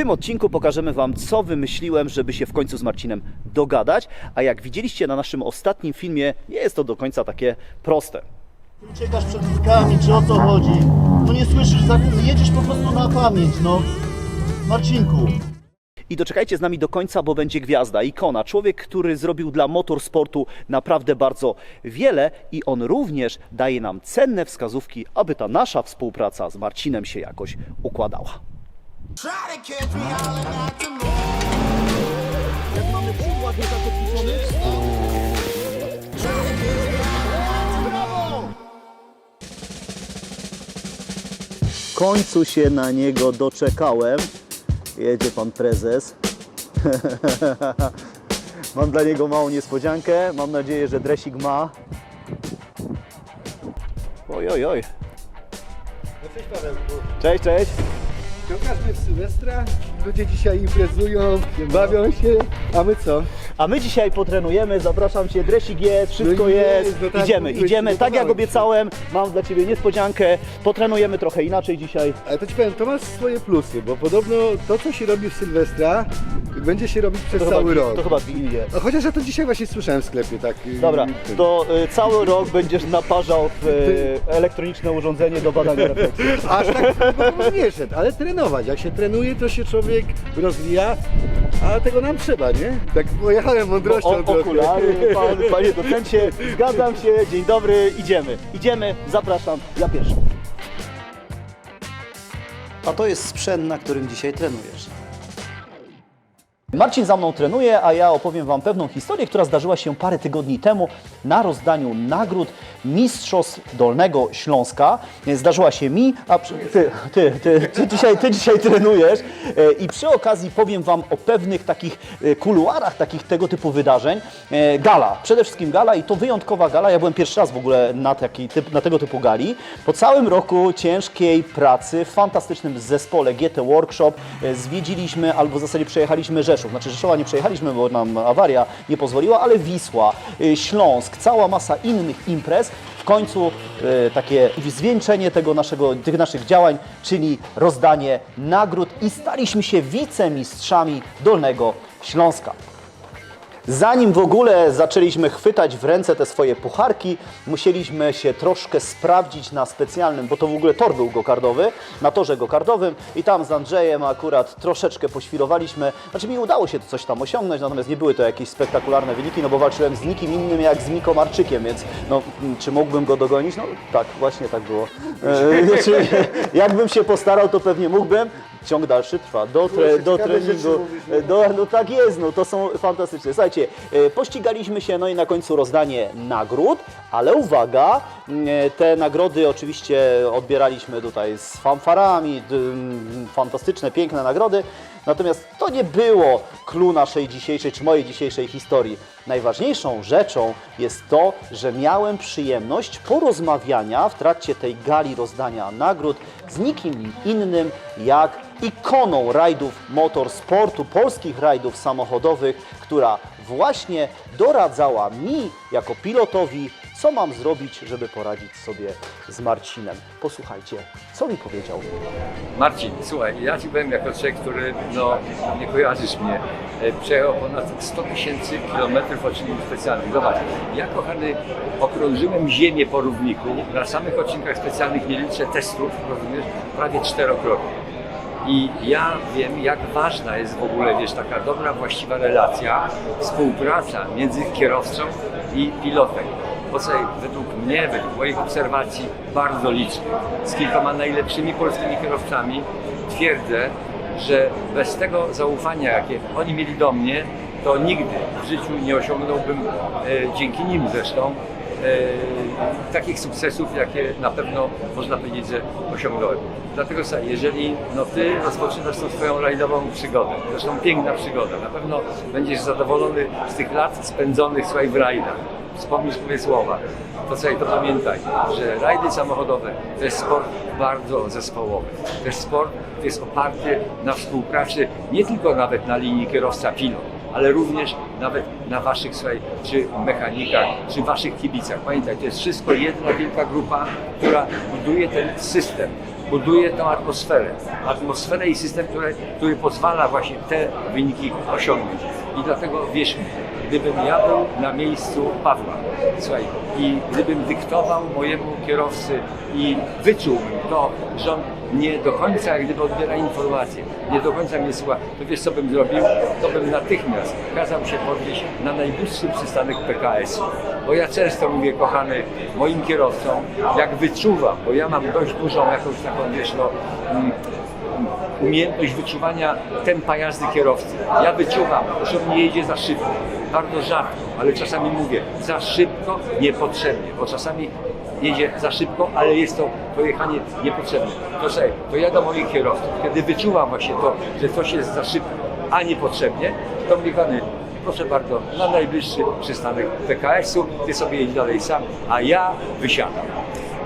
tym odcinku pokażemy Wam, co wymyśliłem, żeby się w końcu z Marcinem dogadać. A jak widzieliście na naszym ostatnim filmie, nie jest to do końca takie proste. Uciekasz przed wilkami, czy o co chodzi? No nie słyszysz, za- jedziesz po prostu na pamięć, no. Marcinku. I doczekajcie z nami do końca, bo będzie gwiazda, ikona, człowiek, który zrobił dla motorsportu naprawdę bardzo wiele i on również daje nam cenne wskazówki, aby ta nasza współpraca z Marcinem się jakoś układała. Moon. W końcu się na niego doczekałem. Jedzie pan prezes. Mam dla niego małą niespodziankę. Mam nadzieję, że dresik ma. Oj, oj, oj. Cześć Pawełku. Cześć, cześć. Pokażmy w Sylwestra. Ludzie dzisiaj imprezują, bawią się, a my co? A my dzisiaj potrenujemy, zapraszam Cię, dresik jest, wszystko No i jest, jest, no tak, idziemy, mówiłeś, idziemy, tak jak obiecałem, mam dla Ciebie niespodziankę, potrenujemy trochę inaczej dzisiaj. Ale to ci powiem, to ma swoje plusy, bo podobno to, co się robi w Sylwestra, będzie się robić przez To cały chyba, rok. To chyba Wigilię. No, chociaż ja to dzisiaj właśnie słyszałem w sklepie, tak. y, Dobra, to y, cały rok będziesz naparzał w y, elektroniczne urządzenie do badania refleksji. Aż tak długo nie szedł, ale trenować. Jak się trenuje, to się człowiek rozwija, a tego nam trzeba, nie? Tak pojechałem mądrością O, trochę. okulary, pan, panie docencie, zgadzam się, dzień dobry, idziemy. Idziemy, zapraszam, ja pierwszy. A to jest sprzęt, na którym dzisiaj trenujesz. Marcin za mną trenuje, a ja opowiem Wam pewną historię, która zdarzyła się parę tygodni temu na rozdaniu nagród Mistrzostw Dolnego Śląska. Zdarzyła się mi, a przy, ty, ty, ty, ty, dzisiaj, ty dzisiaj trenujesz E, i przy okazji powiem Wam o pewnych takich e, kuluarach takich tego typu wydarzeń. E, Gala, przede wszystkim gala i to wyjątkowa gala. Ja byłem pierwszy raz w ogóle na, taki typ, na tego typu gali. Po całym roku ciężkiej pracy w fantastycznym zespole GT Workshop zwiedziliśmy, albo w zasadzie przejechaliśmy Rzeszów. Znaczy Rzeszowa nie przejechaliśmy, bo nam awaria nie pozwoliła, ale Wisła, e, Śląsk, cała masa innych imprez. W końcu e, takie zwieńczenie tego naszego, tych naszych działań, czyli rozdanie nagród i staliśmy się wicemistrzami Dolnego Śląska. Zanim w ogóle zaczęliśmy chwytać w ręce te swoje pucharki, musieliśmy się troszkę sprawdzić na specjalnym, bo to w ogóle tor był gokardowy, na torze gokardowym i tam z Andrzejem akurat troszeczkę poświrowaliśmy. Znaczy mi udało się coś tam osiągnąć, natomiast nie były to jakieś spektakularne wyniki, no bo walczyłem z nikim innym jak z Miko Marczykiem, więc no, czy mógłbym go dogonić? No tak, właśnie tak było. E, znaczy, jakbym się postarał, to pewnie mógłbym. Ciąg dalszy trwa do, tre, do treningu. no. Do, no tak jest, no to są fantastyczne. Słuchajcie, e, pościgaliśmy się, no i na końcu rozdanie nagród, ale uwaga, te nagrody oczywiście odbieraliśmy tutaj z fanfarami, fantastyczne, piękne nagrody, natomiast to nie było clue naszej dzisiejszej, czy mojej dzisiejszej historii. Najważniejszą rzeczą jest to, że miałem przyjemność porozmawiania w trakcie tej gali rozdania nagród z nikim innym jak ikoną rajdów motorsportu, polskich rajdów samochodowych, która właśnie doradzała mi jako pilotowi, co mam zrobić, żeby poradzić sobie z Marcinem. Posłuchajcie, co mi powiedział. Marcin, słuchaj, ja Ci powiem jako człowiek, który, no, nie kojarzysz mnie, e, przejechał ponad 100 tysięcy kilometrów odcinków specjalnych. Zobacz, ja kochany okrążyłem ziemię po równiku, na samych odcinkach specjalnych nie liczę testów, rozumiesz, prawie czterokrotnie. I ja wiem, jak ważna jest w ogóle, wiesz, taka dobra, właściwa relacja, współpraca między kierowcą i pilotem. Bo co według mnie, według moich obserwacji, bardzo licznych, z kilkoma najlepszymi polskimi kierowcami, twierdzę, że bez tego zaufania, jakie oni mieli do mnie, to nigdy w życiu nie osiągnąłbym, e, dzięki nim zresztą, e, takich sukcesów, jakie na pewno można powiedzieć, że osiągnąłem. Dlatego słuchaj, jeżeli no, ty rozpoczynasz tą swoją rajdową przygodę, zresztą piękna przygoda, na pewno będziesz zadowolony z tych lat spędzonych słuchaj, w rajdach. Wspomnisz moje słowa, to słuchaj, to pamiętaj, że rajdy samochodowe to jest sport bardzo zespołowy. To jest sport, który jest oparty na współpracy nie tylko nawet na linii kierowca-pilot, ale również nawet na waszych, słuchaj, czy mechanikach, czy waszych kibicach. Pamiętaj, to jest wszystko jedna wielka grupa, która buduje ten system. buduje tą atmosferę. Atmosferę i system, który, który pozwala właśnie te wyniki osiągnąć. I dlatego wierz mi, gdybym ja był na miejscu Pawła, słuchaj, i gdybym dyktował mojemu kierowcy i wyczułbym to, że on nie do końca jak gdyby odbiera informacje, nie do końca mnie słucha, to wiesz co bym zrobił? To bym natychmiast kazał się podwieźć na najbliższy przystanek PKS-u. Bo ja często mówię, kochany, moim kierowcom, jak wyczuwam, bo ja mam dość dużą jakąś taką, wiesz, no, mm, umiejętność wyczuwania tempa jazdy kierowcy. Ja wyczuwam, że on nie jedzie za szybko, bardzo rzadko, ale czasami mówię za szybko, niepotrzebnie, bo czasami jedzie za szybko, ale jest to pojechanie niepotrzebne. To sobie, to ja do moich kierowców, kiedy wyczuwam właśnie to, że coś jest za szybko, a niepotrzebnie, to mówię, Kany, proszę bardzo, na najbliższy przystanek PKS-u, ty sobie idź dalej sam, a ja wysiadam.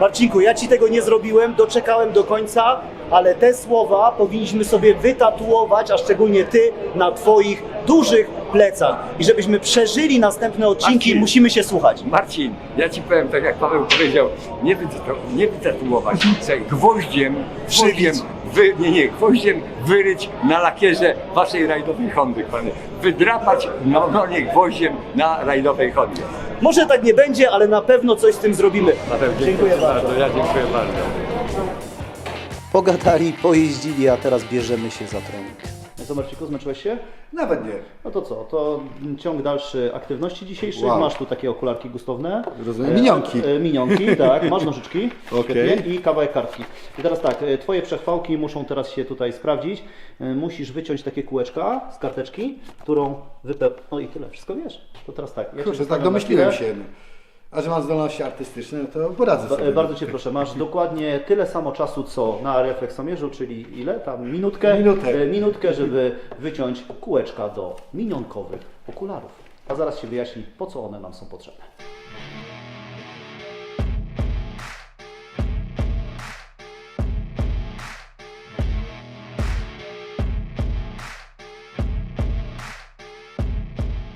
Marcinku, ja ci tego nie zrobiłem, doczekałem do końca, ale te słowa powinniśmy sobie wytatuować, a szczególnie ty, na twoich dużych plecach. I żebyśmy przeżyli następne odcinki, Marcin. musimy się słuchać. Marcin, ja ci powiem, tak jak Paweł powiedział, nie, nie wytatuować, słuchaj, gwoździem, gwoździem, wy, nie, nie, gwoździem wyryć na lakierze waszej rajdowej Hondy, panie. Wydrapać na ogonie gwoździem na rajdowej Hondzie. Może tak nie będzie, ale na pewno coś z tym zrobimy. Paweł, Dziękuję bardzo. Ja dziękuję bardzo. Pogadali, pojeździli, a teraz bierzemy się za trening. Co Marciku, zmęczyłeś się? Nawet nie. No to co, to ciąg dalszy aktywności dzisiejszych. Wow. Masz tu takie okularki gustowne. Rozumiem. E, Minionki. E, minionki, tak. Masz nożyczki. Świetnie. I kawałek kartki. I teraz tak, e, twoje przechwałki muszą teraz się tutaj sprawdzić. E, Musisz wyciąć takie kółeczka z karteczki, którą wypeł... No i tyle, wszystko wiesz. To teraz tak. Ja Kurczę, tak domyśliłem się. A że mam zdolności artystyczne, no to poradzę sobie. e, Bardzo Cię proszę, masz dokładnie tyle samo czasu, co na refleksomierzu, czyli ile? Tam minutkę? Minutę. Minutkę, żeby wyciąć kółeczka do minionkowych okularów. A zaraz się wyjaśni, po co one nam są potrzebne.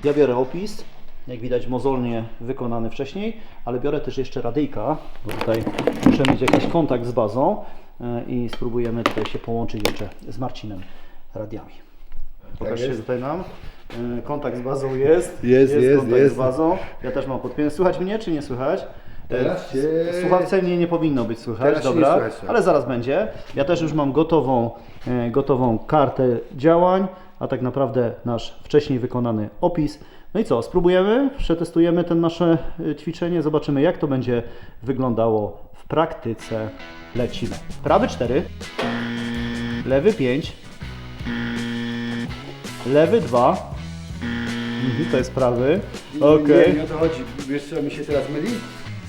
Ja biorę opis, jak widać mozolnie wykonany wcześniej, ale biorę też jeszcze radyjka, bo tutaj muszę mieć jakiś kontakt z bazą e, i spróbujemy tutaj się połączyć jeszcze z Marcinem radiami. Pokażcie jest. tutaj nam. E, Kontakt z bazą jest. Jest, jest, kontakt jest. z bazą. Ja też mam podpięty. Słychać mnie, czy nie słychać? E, Teraz się- słuchawce mnie nie powinno być słychać, Teraz się dobra, słychać, tak. ale zaraz będzie. Ja też już mam gotową, gotową kartę działań, a tak naprawdę nasz wcześniej wykonany opis. No i co, spróbujemy, przetestujemy ten nasze e, ćwiczenie, zobaczymy jak to będzie wyglądało w praktyce. Lecimy. Prawy 4, lewy 5, lewy 2, mhm, to jest prawy, okej, Nie, nie o to chodzi. Wiesz co mi się teraz myli?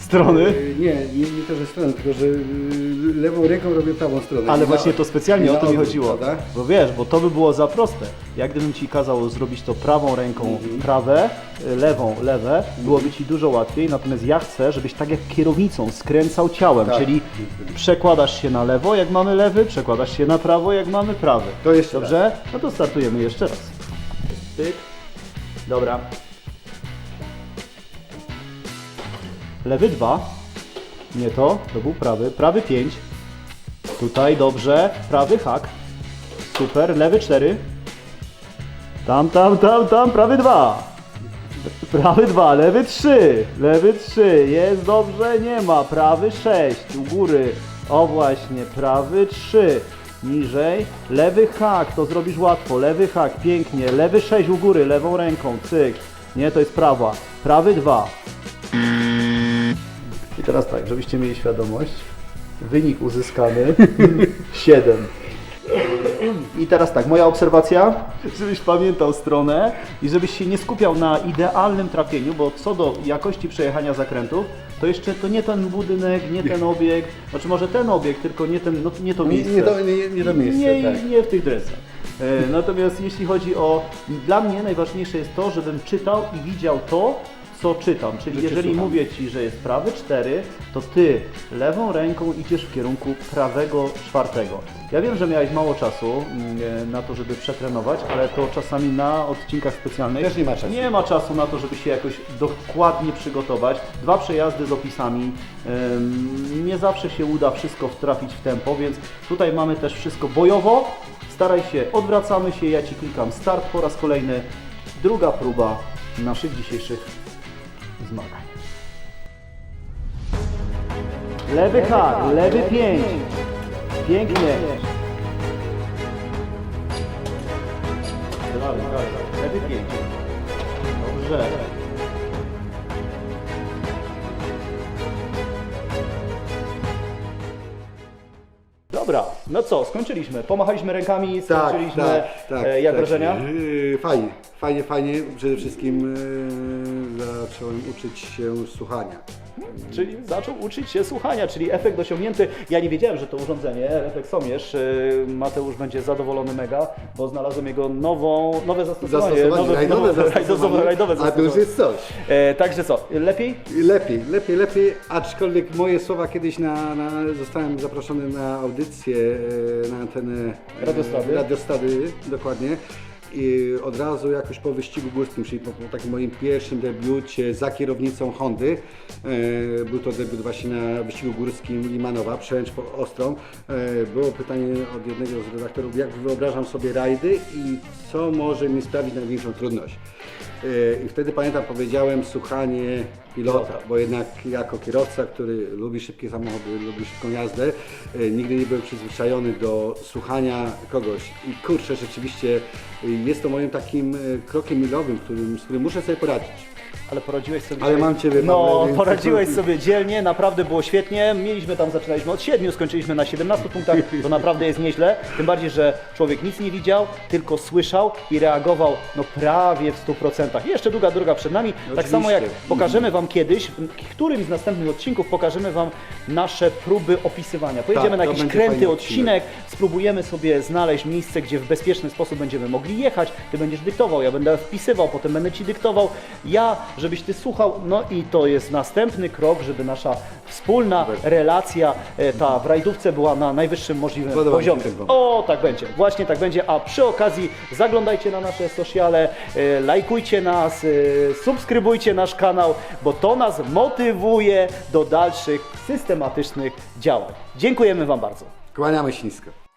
Strony. Yy, Nie, nie, nie to, że stronę, tylko że yy, lewą ręką robię prawą stronę. Ale właśnie to specjalnie o to mi chodziło. prawda? Bo wiesz, bo to by było za proste. Jak gdybym ci kazał zrobić to prawą ręką Mhm. prawe, y, lewą lewe, byłoby ci dużo łatwiej. Natomiast ja chcę, żebyś tak jak kierownicą skręcał ciałem, Tak. czyli przekładasz się na lewo, jak mamy lewy, przekładasz się na prawo, jak mamy prawy. To jeszcze Dobrze? No to startujemy jeszcze raz. Pyk. Dobra. Lewy 2. Nie to, to był prawy. Prawy 5. Tutaj dobrze. Prawy hak. Super. Lewy 4. Tam, tam, tam, tam. Prawy 2. Prawy 2, lewy 3, lewy 3, jest dobrze, nie ma, prawy 6, u góry, o właśnie, prawy 3, niżej, lewy hak, to zrobisz łatwo, lewy hak, pięknie, lewy 6 u góry, lewą ręką, cyk, nie, to jest prawa, prawy 2. I teraz tak, żebyście mieli świadomość, wynik uzyskany 7. I teraz tak, moja obserwacja, żebyś pamiętał stronę i żebyś się nie skupiał na idealnym trafieniu, bo co do jakości przejechania zakrętów, to jeszcze to nie ten budynek, nie ten obiekt, znaczy może ten obiekt, tylko nie, ten, no, nie to miejsce. nie, to, nie, nie to miejsce, nie, tak. nie w tych dresach. E, Natomiast jeśli chodzi o, dla mnie najważniejsze jest to, żebym czytał i widział to, co czytam. Czyli jeżeli mówię Ci, że jest prawy 4, to Ty lewą ręką idziesz w kierunku prawego czwartego. Ja wiem, że miałeś mało czasu mm, na to, żeby przetrenować, ale to czasami na odcinkach specjalnych Też nie ma czasu. nie ma czasu na to, żeby się jakoś dokładnie przygotować. Dwa przejazdy z opisami. Ym, Nie zawsze się uda wszystko wtrafić w tempo, więc tutaj mamy też wszystko bojowo. Staraj się, odwracamy się, ja Ci klikam start po raz kolejny. Druga próba naszych dzisiejszych zmagań. Lewy hak, lewy pięć. Pięknie. Dalej, dalej, lewy pięć. Dobrze. Dobra, no co, skończyliśmy. Pomachaliśmy rękami, Tak, skończyliśmy. tak, tak. e, jak tak. wrażenia? Yy, Fajnie, fajnie, fajnie. Przede wszystkim yy, zacząłem uczyć się słuchania. Czyli zaczął uczyć się słuchania, czyli efekt osiągnięty. Ja nie wiedziałem, że to urządzenie, refleksomierz, yy, Mateusz będzie zadowolony mega, bo znalazłem jego nową, nowe zastosowanie. Zastosowanie, rajdowe zastosowanie, rajdowe a to już zastosowanie. jest coś. E, także co, lepiej? Lepiej, lepiej, lepiej, aczkolwiek moje słowa kiedyś na, na, zostałem zaproszony na audycję e, na antenę e, Radiostady. Radiostady, dokładnie. I od razu jakoś po wyścigu górskim, czyli po, po takim moim pierwszym debiucie za kierownicą Hondy, e, był to debiut właśnie na wyścigu górskim Limanowa, przełęcz po Ostrą, e, było pytanie od jednego z redaktorów, jak wyobrażam sobie rajdy i co może mi sprawić największą trudność. E, I wtedy pamiętam, powiedziałem słuchanie pilota, bo jednak jako kierowca, który lubi szybkie samochody, lubi szybką jazdę, e, nigdy nie byłem przyzwyczajony do słuchania kogoś. I kurczę, rzeczywiście e, jest to moim takim e, krokiem milowym, z którym muszę sobie poradzić. Ale poradziłeś sobie. Ale mam Ciebie, No, poradziłeś sobie dzielnie, naprawdę było świetnie. Mieliśmy tam, zaczynaliśmy od 7, skończyliśmy na 17 punktach. To naprawdę jest nieźle. Tym bardziej, że człowiek nic nie widział, tylko słyszał i reagował no prawie w 100%. I jeszcze długa droga przed nami. Tak samo jak pokażemy Wam kiedyś, w którymś z następnych odcinków pokażemy Wam nasze próby opisywania. Pojedziemy Tak, na to jakiś będzie kręty fajny odcinek, spróbujemy sobie znaleźć miejsce, gdzie w bezpieczny sposób będziemy mogli jechać. Ty będziesz dyktował, ja będę wpisywał, potem będę Ci dyktował. Ja, żebyś Ty słuchał. No i to jest następny krok, żeby nasza wspólna relacja, e, ta w rajdówce była na najwyższym możliwym Podoba mi się poziomie. ten pomysł. O, tak będzie, właśnie tak będzie. A przy okazji zaglądajcie na nasze sociale, e, lajkujcie nas, e, subskrybujcie nasz kanał, bo to nas motywuje do dalszych systematycznych działań. Dziękujemy Wam bardzo. Kłaniamy się nisko.